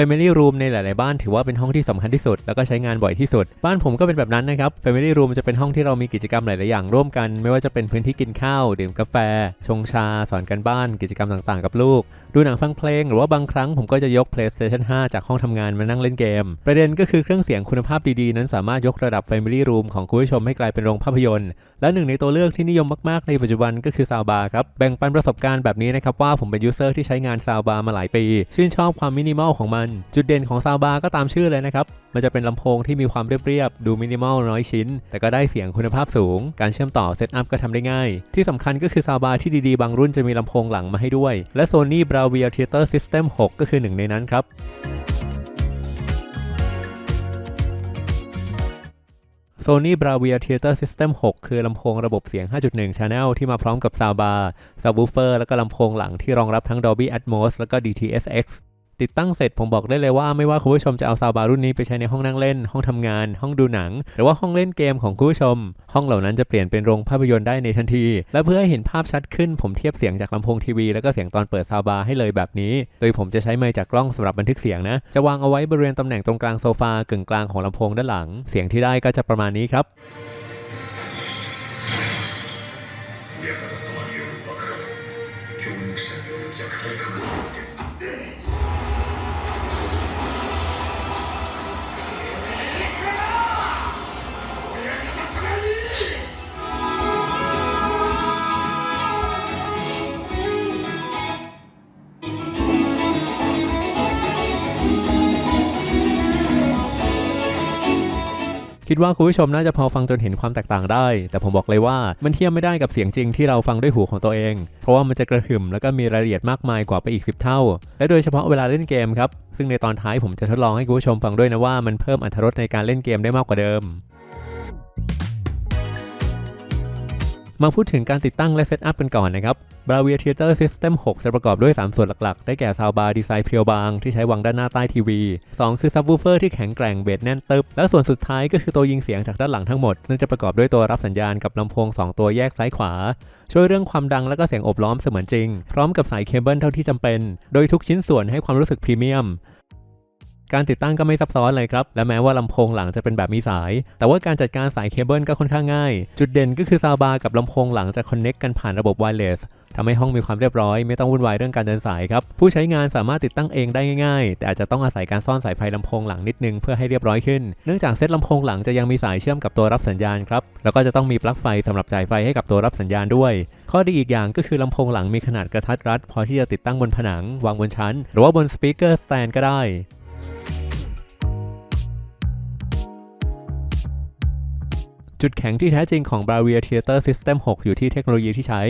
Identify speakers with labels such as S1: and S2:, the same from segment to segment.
S1: Family Room ในหลาย ๆ บ้านถือว่าเป็นห้องที่สำคัญที่สุด แล้วก็ใช้งานบ่อยที่สุด บ้านผมก็เป็นแบบนั้นนะครับ Family Room จะเป็นห้องที่เรามีกิจกรรมหลาย ๆ อย่างร่วมกัน ไม่ว่าจะเป็นพื้นที่กินข้าว ดื่มกาแฟ ชงชา สอนกันบ้าน กิจกรรมต่าง ๆ กับลูก ดูหนังฟังเพลง หรือว่าบางครั้งผมก็จะยก PlayStation 5 จากห้องทำงานมานั่งเล่นเกม ประเด็นก็คือเครื่องเสียงคุณภาพดี ๆ นั้นสามารถยกระดับ Family Room ของคุณผู้ชมให้กลายเป็นโรงภาพยนตร์ และหนึ่งในตัวเลือกที่นิยมมาก ๆ ในปัจจุบันก็คือซาวบาร์ครับ แบ่งปันประสบการณ์แบบนี้นะครับว่าผมเป็นยูเซอร์ที่ใช้งานซาวบาร์มาหลายปี ชื่นชอบความมินิมอลของมันจุดเด่นของซาวบาร์ก็ตามชื่อเลยนะครับ มันจะเป็นลำโพงที่มีความเรียบๆ ดูมินิมอลน้อยชิ้น แต่ก็ได้เสียงคุณภาพสูง การเชื่อมต่อเซตอัพก็ทำได้ง่าย ที่สำคัญก็คือซาวบาร์ที่ดีๆ บางรุ่นจะมีลำโพงหลังมาให้ด้วย และ Sony Bravia Theater System 6 ก็คือหนึ่งในนั้นครับโซ Sony Bravia Theater System 6 คือลำโพงระบบเสียง 5.1 Channel ที่มาพร้อมกับ Soundbar Subwoofer แล้วก็ลำโพงหลังที่รองรับทั้ง Dolby Atmos แล้วก็ DTS:X ติดตั้งเสร็จผมบอกได้เลยว่าไม่ว่าคุณผู้ชมจะเอาซาวบาร์รุ่นนี้ไปใช้ในห้องนั่งเล่น ห้องทำงาน ห้องดูหนัง หรือว่าห้องเล่นเกมของคุณผู้ชม ห้องเหล่านั้นจะเปลี่ยนเป็นโรงภาพยนตร์ได้ในทันที และเพื่อให้เห็นภาพชัดขึ้น ผมเทียบเสียงจากลำโพงทีวีแล้วก็เสียงตอนเปิดซาวบาร์ให้เลยแบบนี้ โดยผมจะใช้ไมค์จากกล้องสำหรับบันทึกเสียงนะ จะวางเอาไว้บริเวณตำแหน่งตรงกลางโซฟากึ่งกลางของลำโพงด้านหลัง เสียงที่ได้ก็จะประมาณนี้ครับ ดว่าคุณผู้ชมน่าจะพอฟังจนเห็นความแตกต่างได้ แต่ผมบอกเลยว่ามันเทียบไม่ได้กับเสียงจริงที่เราฟังด้วยหูของตัวเอง เพราะว่ามันจะกระหึ่มแล้วก็มีรายละเอียดมากมายกว่าไปอีก 10 เท่า และโดยเฉพาะเวลาเล่นเกมครับ ซึ่งในตอนท้ายผมจะทดลองให้คุณผู้ชมฟังด้วยนะว่ามันเพิ่มอรรถรสในการเล่นเกมได้มากกว่าเดิม มาพูดถึงการติดตั้งและเซตอัพกันก่อนนะครับ Bravia Theater System 6 จะประกอบด้วย 3 ส่วนหลักๆ ได้แก่ซาวบาร์ดีไซน์เพียวบาง ที่ใช้วางด้านหน้าใต้ทีวี 2 คือซับวูเฟอร์ที่แข็งแกร่งเบสแน่นตึบ และส่วนสุดท้ายก็คือตัวยิงเสียงจากด้านหลังทั้งหมด ซึ่งจะประกอบด้วยตัวรับสัญญาณกับลำโพง 2 ตัวแยกซ้ายขวา ช่วยเรื่องความดังและก็เสียงอบล้อมเสมือนจริง พร้อมกับสายเคเบิลเท่าที่จำเป็น โดยทุกชิ้นส่วนให้ความรู้สึกพรีเมียม การติดตั้งก็ไม่ซับซ้อนเลยครับ และแม้ว่าลำโพงหลังจะเป็นแบบมีสาย แต่ว่าการจัดการสายเคเบิลก็ค่อนข้างง่าย จุดเด่นก็คือซาวบาร์กับลำโพงหลังจะคอนเน็กกันผ่านระบบไวเลสทำให้ห้องมีความเรียบร้อย ไม่ต้องวุ่นวายเรื่องการเดินสายครับ ผู้ใช้งานสามารถติดตั้งเองได้ง่ายๆ แต่อาจจะต้องอาศัยการซ่อนสายไฟลำโพงหลังนิดนึงเพื่อให้เรียบร้อยขึ้น เนื่องจากเซตลำโพงหลังจะยังมีสายเชื่อมกับตัวรับสัญญาณครับ แล้วก็จะต้องมีปลั๊กไฟสำหรับจ่ายไฟให้กับตัวรับสัญญาณด้วย ข้อดีอีกอย่างก็คือลำโพงหลังมีขนาดกระทัดรัด พอที่จะติดตั้งบนผนัง วางบนชั้น หรือว่าบนสปีกเกอร์สแตนก็ได้ จุดแข็งที่แท้จริงของ Bravia Theater System 6 อยู่ที่เทคโนโลยีที่ใช้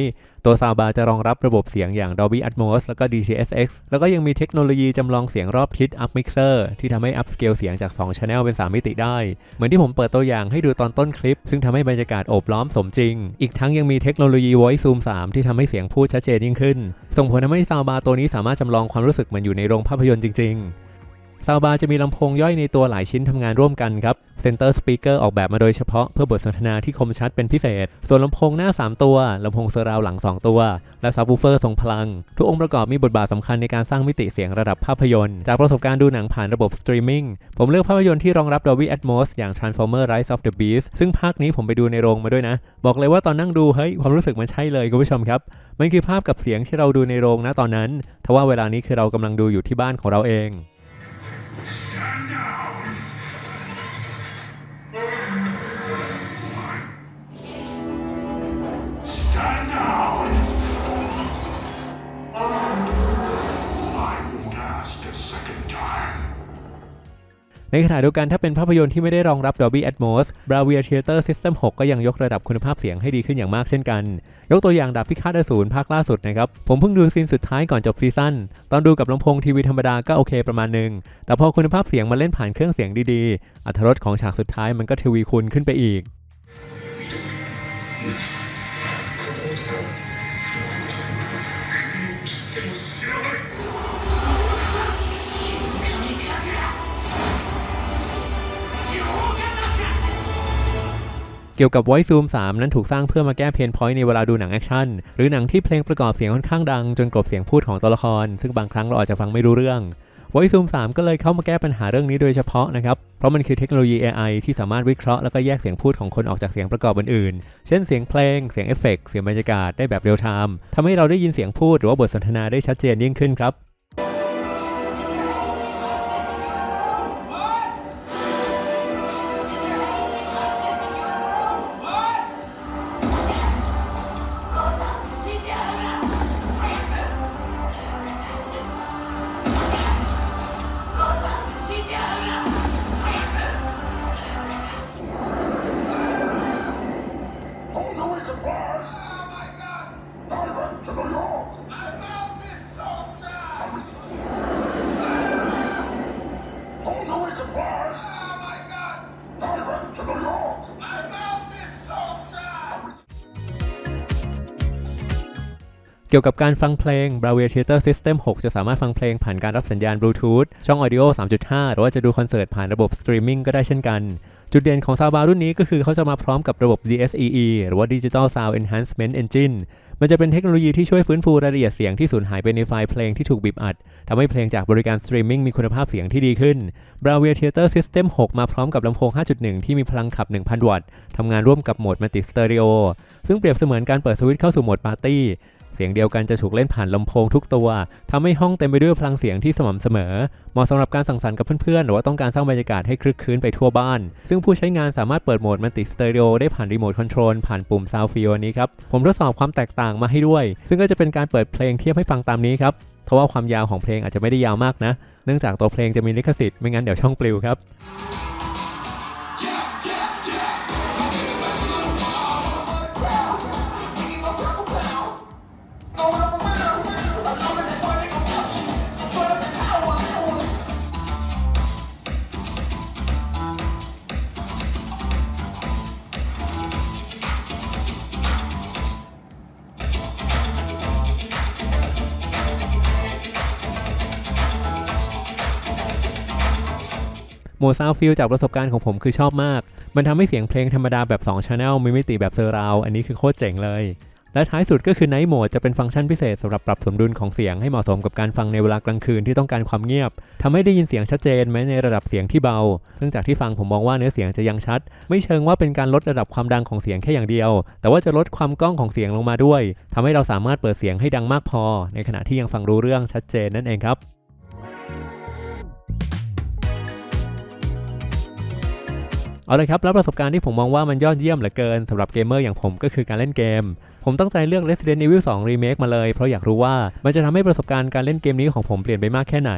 S1: ตัวซาวบาร์จะรองรับระบบเสียงอย่าง Dolby Atmos แล้วก็ DTS:X แล้วก็ยังมีเทคโนโลยีจำลองเสียงรอบทิศ Up Mixer ที่ทำให้ Up Scale เสียงจาก 2 Channel เป็น 3 มิติได้ เหมือนที่ผมเปิดตัวอย่างให้ดูตอนต้นคลิป ซึ่งทำให้บรรยากาศโอบล้อมสมจริง อีกทั้งยังมีเทคโนโลยี Voice Zoom 3 ที่ทำให้เสียงพูดชัดเจนยิ่งขึ้น ส่งผลทำให้ซาวบาร์ตัวนี้สามารถจำลองความรู้สึกเหมันอยู่ในโรงภาพยนตร์จริง ๆ ซาวบาร์จะมีลำโพงย่อยในตัวหลายชิ้นทำงานร่วมกันครับเซนเตอร์สปีกเกอร์ออกแบบมาโดยเฉพาะเพื่อบทสนทนาที่คมชัดเป็นพิเศษ ส่วนลำโพงหน้า 3 ตัว ลำโพงเซอร์ราวหลัง 2 ตัว และซับวูเฟอร์ทรงพลัง ทุกองค์ประกอบมีบทบาทสำคัญในการสร้างมิติเสียงระดับภาพยนตร์ จากประสบการณ์ดูหนังผ่านระบบสตรีมมิ่งผมเลือกภาพยนตร์ที่รองรับ Dolby Atmos อย่าง Transformer Rise of the Beast ซึ่งภาคนี้ผมไปดูในโรงมาด้วยนะ บอกเลยว่าตอนนั่งดูเฮ้ยความรู้สึกมันใช่เลยคุณผู้ชมครับมันคือภาพกับเสียงที่เราดูในโรงนะตอนนั้นทว่าเวลานี้คือเรากำลังดูอยู่ที่บ้านของเราเอง
S2: Yeah.
S1: ในขณะเดียวกันถ้าเป็นภาพยนตร์ที่ไม่ได้รองรับ Dolby Atmos Bravia Theater System 6 ก็ยังยกระดับคุณภาพเสียงให้ดีขึ้นอย่างมากเช่นกัน ยกตัวอย่างดาบพิฆาตอสูรภาคล่าสุดนะครับ ผมเพิ่งดูซีนสุดท้ายก่อนจบซีซั่นตอนดูกับลำโพงทีวีธรรมดาก็โอเคประมาณหนึง แต่พอคุณภาพเสียงมาเล่นผ่านเครื่องเสียงดีๆอรรถรสของฉากสุดท้ายมันก็ทวีคูณขึ้นไปอีก เกี่ยวกับ Voice Zoom 3 นั้นถูกสร้างเพื่อมาแก้เพนพอยต์ในเวลาดูหนังแอคชั่น หรือหนังที่เพลงประกอบเสียงค่อนข้างดัง จนกลบเสียงพูดของตัวละคร ซึ่งบางครั้งเราอาจจะฟังไม่รู้เรื่อง Voice Zoom 3 ก็เลยเข้ามาแก้ปัญหาเรื่องนี้โดยเฉพาะนะครับ เพราะมันคือเทคโนโลยี AI ที่สามารถวิเคราะห์แล้วก็แยกเสียงพูดของคนออกจากเสียงประกอบอื่นๆ เช่นเสียงเพลง เสียงเอฟเฟกต์เสียงบรรยากาศได้แบบเรียลไทม์ทำให้เราได้ยินเสียงพูดหรือว่าบทสนทนาได้ชัดเจนยิ่งขึ้นครับ เกี่ยวกับการฟังเพลง Bravia Theater System 6 จะสามารถฟังเพลงผ่านการรับสัญญาณบลูทูธช่อง Audio 3.5 หรือว่าจะดูคอนเสิร์ตผ่านระบบสตรีมมิ่งก็ได้เช่นกัน จุดเด่นของซาวบารุ่นนี้ก็คือเขาจะมาพร้อมกับระบบ DSEE หรือว่า Digital Sound Enhancement Engine มันจะเป็นเทคโนโลยีที่ช่วยฟื้นฟูรายละเอียดเสียงที่สูญหายไปในไฟล์เพลงที่ถูกบีบอัดทำให้เพลงจากบริการสตรีมมิ่งมีคุณภาพเสียงที่ดีขึ้น Bravia Theater System 6 มาพร้อมกับลำโพง 5.1 ที่มีพลังขับ 1,000 วัตต์ทำงานร่วมกับโหมดมัลติสเตอริโอซึ่งเปรียบเสมือนการเปิดสวิตช์เข้าสู่โหมดปาร์ตี้ เสียงเดียวกันจะถูกเล่นผ่านลำโพงทุกตัวทำให้ห้องเต็มไปด้วยพลังเสียงที่สม่ำเสมอ เหมาะสำหรับการสังสรรค์กับเพื่อนๆ หรือว่าต้องการสร้างบรรยากาศให้คลึกคลื้นไปทั่วบ้าน ซึ่งผู้ใช้งานสามารถเปิดโหมดมัลติสเตอริโอได้ผ่านรีโมทคอนโทรลผ่านปุ่ม Sound f i e l นี้ครับ ผมทดสอบความแตกต่างมาให้ด้วย ซึ่งก็จะเป็นการเปิดเพลงเทียบให้ฟังตามนี้ครับเพราะว่าความยาวของเพลงอาจจะไม่ได้ยาวมากนะ เนื่องจากตัวเพลงจะมีลิขสิทธิ์ไม่งั้นเดี๋ยวช่องปลิวครับ โมซาวฟิลจากประสบการณ์ของผมคือชอบมาก มันทำให้เสียงเพลงธรรมดาแบบ2 Channel มีมิติแบบเซอร์ราว อันนี้คือโคตรเจ๋งเลย และท้ายสุดก็คือ Night Mode จะเป็นฟังก์ชันพิเศษสำหรับปรับสมดุลของเสียงให้เหมาะสมกับการฟังในเวลากลางคืนที่ต้องการความเงียบทำให้ได้ยินเสียงชัดเจนแม้ในระดับเสียงที่เบา ซึ่งจากที่ฟังผมมองว่าเนื้อเสียงจะยังชัด ไม่เชิงว่าเป็นการลดระดับความดังของเสียงแค่อย่างเดียว แต่ว่าจะลดความก้องของเสียงลงมาด้วยทำให้เราสามารถเปิดเสียงให้ดังมากพอ ในขณะที่ยังฟังรู้เรื่องชัดเจนนั่นเองครับ เอาเลยครับ แล้วประสบการณ์ที่ผมมองว่ามันยอดเยี่ยมเหลือเกินสำหรับเกมเมอร์อย่างผมก็คือการเล่นเกม ผมตั้งใจเลือก Resident Evil 2 Remake มาเลย เพราะอยากรู้ว่ามันจะทำให้ประสบการณ์การเล่นเกมนี้ของผมเปลี่ยนไปมากแค่ไหน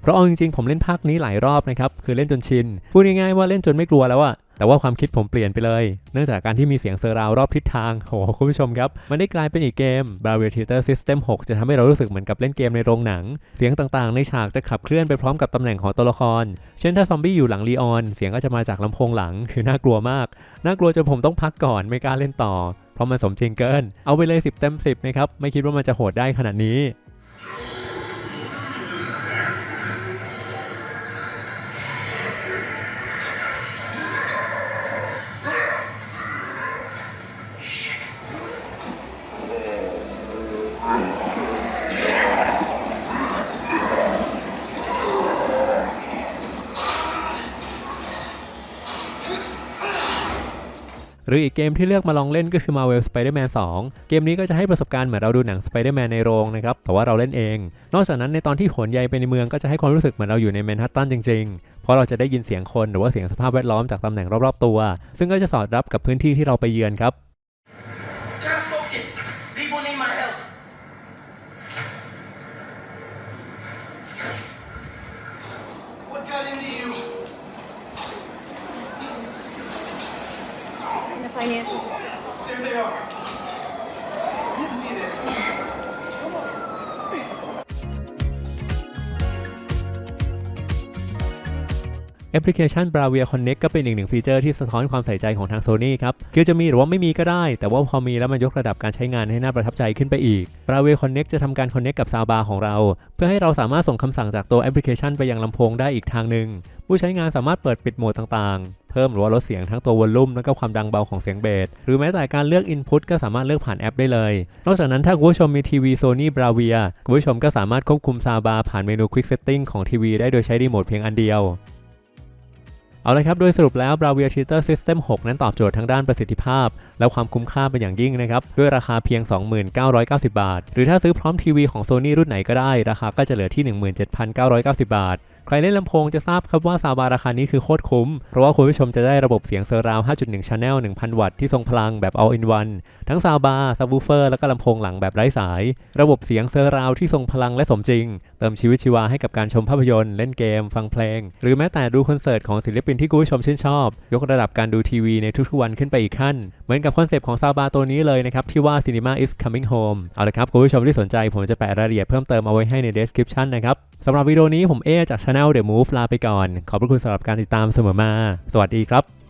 S1: เพราะเอาจริงๆผมเล่นภาคนี้หลายรอบนะครับ คือเล่นจนชิน พูดง่ายๆว่าเล่นจนไม่กลัวแล้วอะ แต่ว่าความคิดผมเปลี่ยนไปเลย เนื่องจากการที่มีเสียงเซอร์ราวรอบทิศทางโหคุณผู้ชมครับ มันได้กลายเป็นอีกเกม Bravia Theater System 6 จะทำให้เรารู้สึกเหมือนกับเล่นเกมในโรงหนัง เสียงต่างๆ ในฉากจะขับเคลื่อนไปพร้อมกับตำแหน่งของตัวละคร เช่นถ้าซอมบี้อยู่หลังลีออน เสียงก็จะมาจากลำโพงหลัง คือน่ากลัวมาก น่ากลัวจนผมต้องพักก่อนไม่กล้าเล่นต่อ เพราะมันสมจริงเกิน เอาไปเลย 10 เต็ม 10 นะครับ ไม่คิดว่ามันจะโหดได้ขนาดนี้ หรืออีกเกมที่เลือกมาลองเล่นก็คือ Marvel Spider-Man 2 เกมนี้ก็จะให้ประสบการณ์เหมือนเราดูหนัง Spider-Man ในโรงนะครับ แต่ว่าเราเล่นเอง นอกจากนั้นในตอนที่โหนใยไปในเมืองก็จะให้ความรู้สึกเหมือนเราอยู่ในแมนฮัตตันจริง ๆ เพราะเราจะได้ยินเสียงคนหรือว่าเสียงสภาพแวดล้อมจากตำแหน่งรอบๆตัว ซึ่งก็จะสอดรับกับพื้นที่ที่เราไปเยือนครับ
S3: financial
S4: There they are. Didn't see them.
S1: แอปพลิเคชัน Bravia Connect ก็เป็นอีกหนึ่งฟีเจอร์ที่สะท้อนความใส่ใจของทาง Sony ครับ คือจะมีหรือว่าไม่มีก็ได้ แต่ว่าพอมีแล้วมันยกระดับการใช้งานให้น่าประทับใจขึ้นไปอีก Bravia Connect จะทำการ Connect กับ Soundbar ของเรา เพื่อให้เราสามารถส่งคำสั่งจากตัวแอปพลิเคชันไปยังลำโพงได้อีกทางหนึ่ง ผู้ใช้งานสามารถเปิดปิดโหมดต่างๆ เพิ่มหรือว่าลดเสียงทั้งตัววอลลุ่มแล้วก็ความดังเบาของเสียงเบสหรือแม้แต่การเลือก Input ก็สามารถเลือกผ่านแอปได้เลย นอกจากนั้นถ้าคุณผู้ชมมีทีวี Sony Bravia คุณผู้ชมก็สามารถควบคุมซาวบาร์ผ่านเมนู Quick Setting ของทีวีได้โดยใช้รีโมทเพียงอันเดียวเอาละครับ โดยสรุปแล้ว Bravia Theater System 6 นั้นตอบโจทย์ทั้งด้านประสิทธิภาพ และความคุ้มค่าเป็นอย่างยิ่งนะครับ ด้วยราคาเพียง 2990 บาท หรือถ้าซื้อพร้อมทีวีของ Sony รุ่นไหนก็ได้ ราคาก็จะเหลือที่ 17,990 บาท ใครเล่นลำโพงจะทราบครับว่าซาวบาราคานี้คือโคตรคุ้ม เพราะว่าคุณผู้ชมจะได้ระบบเสียงเซอร์ราว 5.1 Channel 1,000 วัตต์ที่ทรงพลังแบบ all in one ทั้งซาวบาร์ซับวูเฟอร์ และก็ลำโพงหลังแบบไร้สาย ระบบเสียงเซอร์ราวที่ทรงพลังและสมจริง เติมชีวิตชีวาให้กับการชมภาพยนตร์ เล่นเกม ฟังเพลง หรือแม้แต่ดูคอนเสิร์ตของศิลปินที่คุณผู้ชมชื่นชอบ ยกระดับการดูทีวีในทุกๆวันขึ้นไปอีกขั้น เหมือนกับคอนเซปต์ของซาวบาตัวนี้เลยนะครับที่ว่า Cinema is coming home เอาละครับคุณผู้ชมที่สนใจผมจะแปะรายละเอียดเพิ่มเติมเอาไว้ให้ใน description นะครับสำหรับวิดีโอนี้ผมเอจาก Channel The Move ลาไปก่อน ขอบพระคุณสำหรับการติดตามเสมอมา สวัสดีครับ